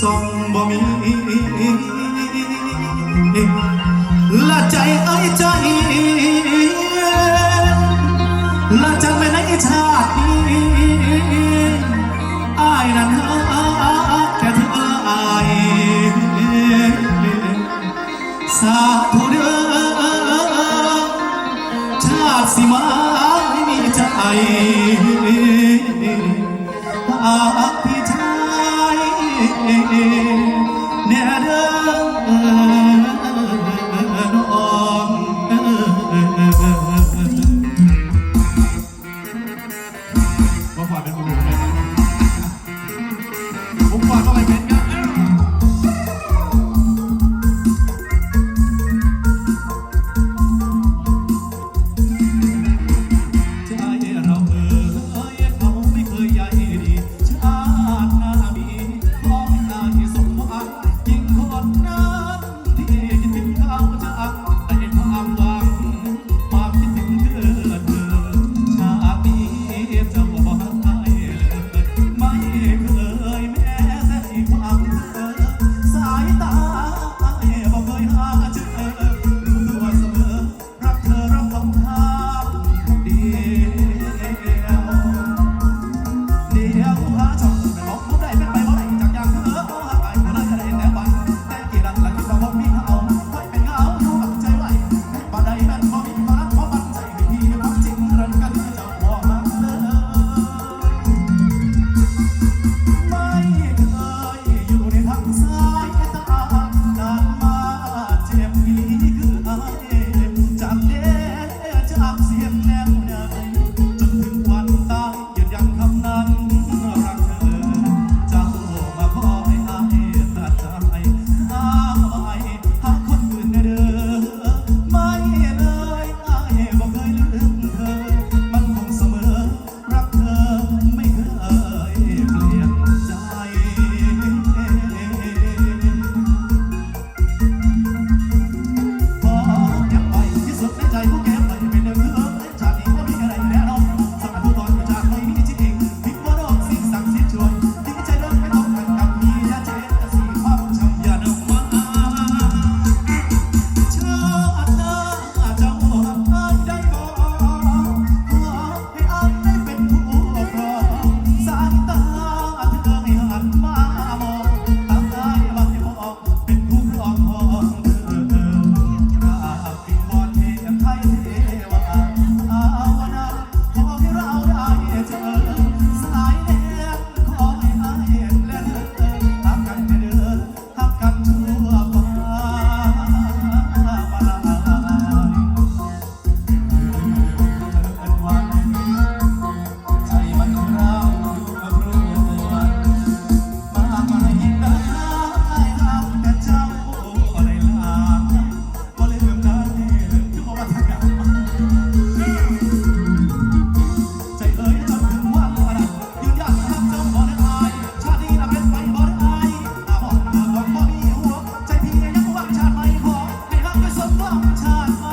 ทรงบ่มีละใจไอ้ใจละจังไปในชาติอายนั้นแค่เธออายสาธุเด้อชาติสิมาไม่มีใจ ne ara Summertime